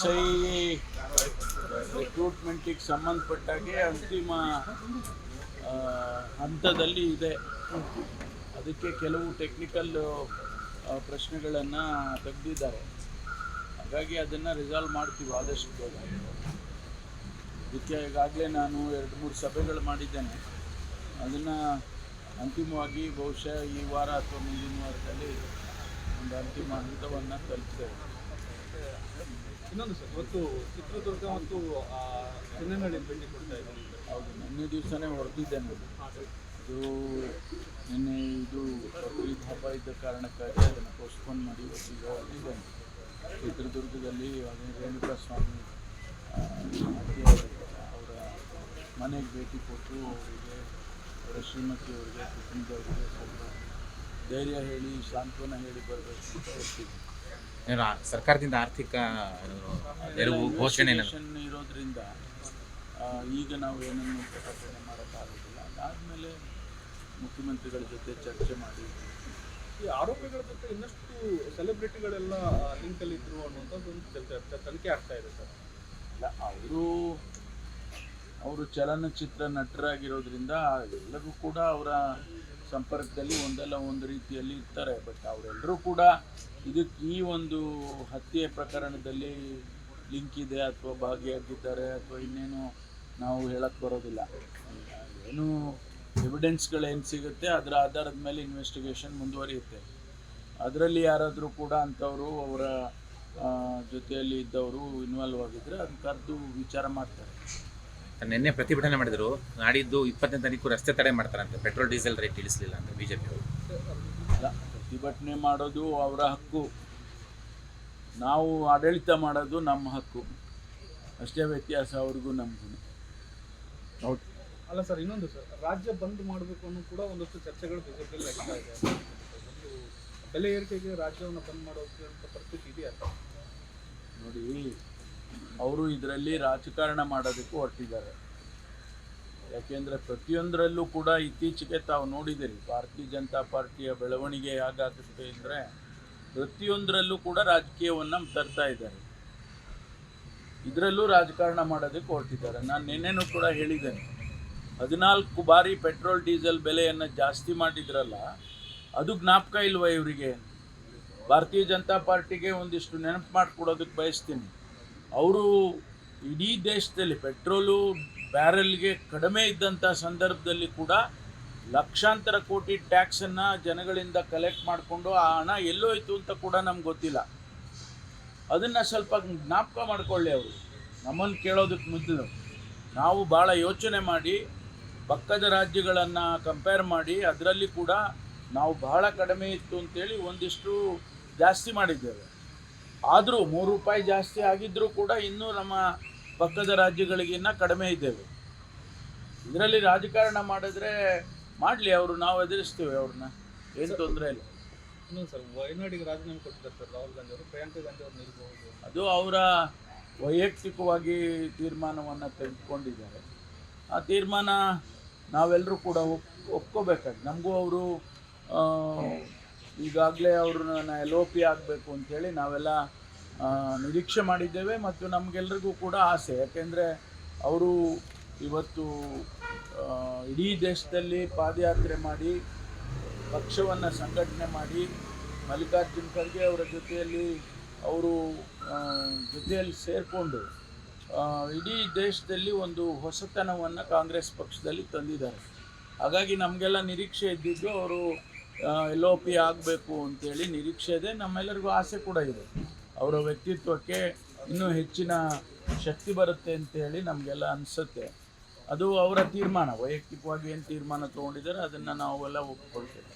ಸೈ ರಿಕ್ರೂಟ್ಮೆಂಟಿಗೆ ಸಂಬಂಧಪಟ್ಟಾಗೆ ಅಂತಿಮ ಹಂತದಲ್ಲಿ ಇದೆ. ಅದಕ್ಕೆ ಕೆಲವು ಟೆಕ್ನಿಕಲ್ ಪ್ರಶ್ನೆಗಳನ್ನು ತೆಗೆದಿದ್ದಾರೆ. ಹಾಗಾಗಿ ಅದನ್ನು ರಿಸಾಲ್ವ್ ಮಾಡ್ತೀವಿ, ಆದಷ್ಟು ಬೇಗ. ಅದಕ್ಕೆ ಈಗಾಗಲೇ ನಾನು ಎರಡು ಮೂರು ಸಭೆಗಳು ಮಾಡಿದ್ದೇನೆ. ಅದನ್ನು ಅಂತಿಮವಾಗಿ ಬಹುಶಃ ಈ ವಾರ ಅಥವಾ ಮುಂದಿನ ವಾರದಲ್ಲಿ ಒಂದು ಅಂತಿಮ ಹಂತವನ್ನು ತಲುಪ್ತೇವೆ. ಇನ್ನೊಂದು ಸರ್ ಇವತ್ತು ಚಿತ್ರದುರ್ಗ ಮತ್ತು ಚೆನ್ನೈನಲ್ಲಿ ಭೇಟಿ ಕೊಡ್ತಾ ಇದ್ದೀನಿ ಹೌದು ನಿನ್ನೆ ದಿವಸನೇ ಹೊರಟಿದ್ದೇನೆ ಅದು ನಿನ್ನೆ ಇದು ಬಕ್ರೀದ್ ಹಬ್ಬ ಇದ್ದ ಕಾರಣಕ್ಕಾಗಿ ಅದನ್ನು ಪೋಸ್ಟ್ಪೋನ್ ಮಾಡಿ ಇವತ್ತಿಗೆ ಹೊರಟಿದ್ದೇನೆ. ಚಿತ್ರದುರ್ಗದಲ್ಲಿ ರೇಣುಕಾ ಸ್ವಾಮಿ ಅವರ ಮನೆಗೆ ಭೇಟಿ ಕೊಟ್ಟು ಅವರಿಗೆ, ಅವರ ಶ್ರೀಮತಿಯವರಿಗೆ ಕುಟುಂಬದವರಿಗೆ ಸ್ವಲ್ಪ ಧೈರ್ಯ ಹೇಳಿ, ಸಾಂತ್ವನ ಹೇಳಿ ಬರಬೇಕು ಅಂತ ಆ- ಸರ್ಕಾರದಿಂದ ಆರ್ಥಿಕ ಘೋಷಣೆ ಇರೋದ್ರಿಂದ ಈಗ ನಾವು ಏನನ್ನು ಪ್ರಕಟಣೆ ಮಾಡೋಕ್ಕಾಗೋದಿಲ್ಲ. ಅದಾದಮೇಲೆ ಮುಖ್ಯಮಂತ್ರಿಗಳ ಜೊತೆ ಚರ್ಚೆ ಮಾಡಿ. ಈ ಆರೋಪಿಗಳ ಜೊತೆ ಇನ್ನಷ್ಟು ಸೆಲೆಬ್ರಿಟಿಗಳೆಲ್ಲ ಲಿಂಕಲ್ಲಿ ಇದ್ರು ಚರ್ಚೆ ತನಿಖೆ ಆಗ್ತಾ ಇದೆ ಸರ್. ಇಲ್ಲ, ಅವರು ಅವರು ಚಲನಚಿತ್ರ ನಟರಾಗಿರೋದ್ರಿಂದ ಎಲ್ಲರೂ ಕೂಡ ಅವರ ಸಂಪರ್ಕದಲ್ಲಿ ಒಂದಲ್ಲ ಒಂದು ರೀತಿಯಲ್ಲಿ ಇರ್ತಾರೆ. ಬಟ್ ಅವರೆಲ್ಲರೂ ಕೂಡ ಇದಕ್ಕೆ ಈ ಒಂದು ಹತ್ಯೆ ಪ್ರಕರಣದಲ್ಲಿ ಲಿಂಕ್ ಇದೆ ಅಥವಾ ಭಾಗಿಯಾಗಿದ್ದಾರೆ ಅಥವಾ ಇನ್ನೇನು ನಾವು ಹೇಳಕ್ಕೆ ಬರೋದಿಲ್ಲ. ಏನು ಎವಿಡೆನ್ಸ್ಗಳೇನು ಸಿಗುತ್ತೆ ಅದರ ಆಧಾರದ ಮೇಲೆ ಇನ್ವೆಸ್ಟಿಗೇಷನ್ ಮುಂದುವರಿಯುತ್ತೆ. ಅದರಲ್ಲಿ ಯಾರಾದರೂ ಕೂಡ ಅಂಥವರು ಅವರ ಜೊತೆಯಲ್ಲಿ ಇದ್ದವರು ಇನ್ವಾಲ್ವ್ ಆಗಿದ್ದರೆ ಅದನ್ನ ಕರೆದು ವಿಚಾರ ಮಾಡ್ತಾರೆ. ನಿನ್ನೆ ಪ್ರತಿಭಟನೆ ಮಾಡಿದ್ರು. ನಾಡಿದ್ದು ಇಪ್ಪತ್ತನೇ ತಾರೀಕು ರಸ್ತೆ ತಡೆ ಮಾಡ್ತಾರಂತೆ. ಪೆಟ್ರೋಲ್ ಡೀಸೆಲ್ ರೇಟ್ ಇಳಿಸಲಿಲ್ಲ ಅಂತ ಬಿಜೆಪಿ ಅವರು ಅಲ್ಲ, ಪ್ರತಿಭಟನೆ ಮಾಡೋದು ಅವರ ಹಕ್ಕು. ನಾವು ಆಡಳಿತ ಮಾಡೋದು ನಮ್ಮ ಹಕ್ಕು. ಅಷ್ಟೇ ವ್ಯತ್ಯಾಸ ಅವ್ರಿಗೂ ನಮಗೂ. ಅಲ್ಲ ಸರ್ ಇನ್ನೊಂದು ಸರ್ ರಾಜ್ಯ ಬಂದ್ ಮಾಡಬೇಕು ಅನ್ನೋ ಕೂಡ ಒಂದಷ್ಟು ಚರ್ಚೆಗಳು ಬಿಜೆಪಿಯಲ್ಲಿ ಆಗ್ತಾ ಇದೆ. ಒಂದು ಬೆಲೆ ಏರಿಕೆಗೆ ರಾಜ್ಯವನ್ನು ಬಂದ್ ಮಾಡೋದಕ್ಕೆ ಅಂತ ಪರಿಸ್ಥಿತಿ ಇದೆಯಾ? ನೋಡಿ ಅವರು ಇದರಲ್ಲಿ ರಾಜಕಾರಣ ಮಾಡೋದಕ್ಕೂ ಹೊರಟಿದ್ದಾರೆ. ಯಾಕೆಂದರೆ ಪ್ರತಿಯೊಂದರಲ್ಲೂ ಕೂಡ ಇತ್ತೀಚೆಗೆ ತಾವು ನೋಡಿದಿರಿ, ಭಾರತೀಯ ಜನತಾ ಪಾರ್ಟಿಯ ಬೆಳವಣಿಗೆ ಹೇಗಾಗುತ್ತೆ ಅಂದರೆ ಪ್ರತಿಯೊಂದರಲ್ಲೂ ಕೂಡ ರಾಜಕೀಯವನ್ನು ತರ್ತಾ ಇದ್ದಾರೆ. ಇದರಲ್ಲೂ ರಾಜಕಾರಣ ಮಾಡೋದಕ್ಕೆ ಹೊರಟಿದ್ದಾರೆ. ನಾನು ನಿನ್ನೆನೂ ಕೂಡ ಹೇಳಿದ್ದೇನೆ, ಹದಿನಾಲ್ಕು ಬಾರಿ ಪೆಟ್ರೋಲ್, ಡೀಸೆಲ್ ಬೆಲೆಯನ್ನು ಜಾಸ್ತಿ ಮಾಡಿದ್ರಲ್ಲ, ಅದು ಜ್ಞಾಪಕ ಇಲ್ವಾ ಇವರಿಗೆ? ಭಾರತೀಯ ಜನತಾ ಪಾರ್ಟಿಗೆ ಒಂದಿಷ್ಟು ನೆನಪು ಮಾಡಿಕೊಡೋದಕ್ಕೆ ಬಯಸ್ತೀನಿ. ಅವರು ಇಡೀ ದೇಶದಲ್ಲಿ ಪೆಟ್ರೋಲು ಬ್ಯಾರೆಲ್ಗೆ ಕಡಿಮೆ ಇದ್ದಂಥ ಸಂದರ್ಭದಲ್ಲಿ ಕೂಡ ಲಕ್ಷಾಂತರ ಕೋಟಿ ಟ್ಯಾಕ್ಸನ್ನು ಜನಗಳಿಂದ ಕಲೆಕ್ಟ್ ಮಾಡಿಕೊಂಡು ಆ ಹಣ ಎಲ್ಲೋಯ್ತು ಅಂತ ಕೂಡ ನಮ್ಗೆ ಗೊತ್ತಿಲ್ಲ. ಅದನ್ನು ಸ್ವಲ್ಪ ಜ್ಞಾಪಕ ಮಾಡಿಕೊಳ್ಳಿ ಅವರು. ನಮ್ಮನ್ನು ಕೇಳೋದಕ್ಕೆ ಮೊದಲು ನಾವು ಭಾಳ ಯೋಚನೆ ಮಾಡಿ, ಪಕ್ಕದ ರಾಜ್ಯಗಳನ್ನು ಕಂಪೇರ್ ಮಾಡಿ, ಅದರಲ್ಲಿ ಕೂಡ ನಾವು ಬಹಳ ಕಡಿಮೆ ಇತ್ತು ಅಂತೇಳಿ ಒಂದಿಷ್ಟು ಜಾಸ್ತಿ ಮಾಡಿದ್ದೇವೆ. ಆದರೂ ಮೂರು ರೂಪಾಯಿ ಜಾಸ್ತಿ ಆಗಿದ್ದರೂ ಕೂಡ ಇನ್ನೂ ನಮ್ಮ ಪಕ್ಕದ ರಾಜ್ಯಗಳಿಗಿನ್ನ ಕಡಿಮೆ ಇದ್ದೇವೆ. ಇದರಲ್ಲಿ ರಾಜಕಾರಣ ಮಾಡಿದ್ರೆ ಮಾಡಲಿ ಅವರು ನಾವು ಎದುರಿಸ್ತೇವೆ ಅವ್ರನ್ನ. ಏನು ತೊಂದರೆ ಇಲ್ಲ. ಇನ್ನೊಂದು ಸರ್ ವಯನಾಡಿಗೆ ರಾಜೀನಾಮೆ ಕೊಟ್ಟಿದ್ದಾರೆ ಸರ್ ರಾಹುಲ್ ಗಾಂಧಿ ಅವರು ಪ್ರಿಯಾಂಕಾ ಗಾಂಧಿ ಅವರು ನಿಲ್ಬಹುದು ಅದು ಅವರ ವೈಯಕ್ತಿಕವಾಗಿ ತೀರ್ಮಾನವನ್ನು ತೆಗೆದುಕೊಂಡಿದ್ದಾರೆ. ಆ ತೀರ್ಮಾನ ನಾವೆಲ್ಲರೂ ಕೂಡ ಒಪ್ ಒಪ್ಕೋಬೇಕಾಗಿ. ನಮಗೂ ಅವರು ಈಗಾಗಲೇ ಅವ್ರನ್ನ ಎಲ್ ಒ ಪಿ ಆಗಬೇಕು ಅಂಥೇಳಿ ನಾವೆಲ್ಲ ನಿರೀಕ್ಷೆ ಮಾಡಿದ್ದೇವೆ ಮತ್ತು ನಮಗೆಲ್ಲರಿಗೂ ಕೂಡ ಆಸೆ. ಯಾಕೆಂದರೆ ಅವರು ಇವತ್ತು ಇಡೀ ದೇಶದಲ್ಲಿ ಪಾದಯಾತ್ರೆ ಮಾಡಿ, ಪಕ್ಷವನ್ನು ಸಂಘಟನೆ ಮಾಡಿ, ಮಲ್ಲಿಕಾರ್ಜುನ್ ಖರ್ಗೆ ಅವರ ಜೊತೆಯಲ್ಲಿ ಅವರು ಜೊತೆಯಲ್ಲಿ ಸೇರಿಕೊಂಡು ಇಡೀ ದೇಶದಲ್ಲಿ ಒಂದು ಹೊಸತನವನ್ನು ಕಾಂಗ್ರೆಸ್ ಪಕ್ಷದಲ್ಲಿ ತಂದಿದ್ದಾರೆ. ಹಾಗಾಗಿ ನಮಗೆಲ್ಲ ನಿರೀಕ್ಷೆ ಇದ್ದಿದ್ದು ಅವರು ಎಲ್ ಒ ಪಿ ಆಗಬೇಕು ಅಂತೇಳಿ ನಿರೀಕ್ಷೆ ಇದೆ. ನಮ್ಮೆಲ್ಲರಿಗೂ ಆಸೆ ಕೂಡ ಇದೆ. ಅವರ ವ್ಯಕ್ತಿತ್ವಕ್ಕೆ ಇನ್ನೂ ಹೆಚ್ಚಿನ ಶಕ್ತಿ ಬರುತ್ತೆ ಅಂತ ಹೇಳಿ ನಮಗೆಲ್ಲ ಅನಿಸುತ್ತೆ. ಅದು ಅವರ ತೀರ್ಮಾನ. ವೈಯಕ್ತಿಕವಾಗಿ ಏನು ತೀರ್ಮಾನ ತೊಗೊಂಡಿದ್ದಾರೆ ಅದನ್ನು ನಾವೆಲ್ಲ ಒಪ್ಪಿಕೊಳ್ತೇವೆ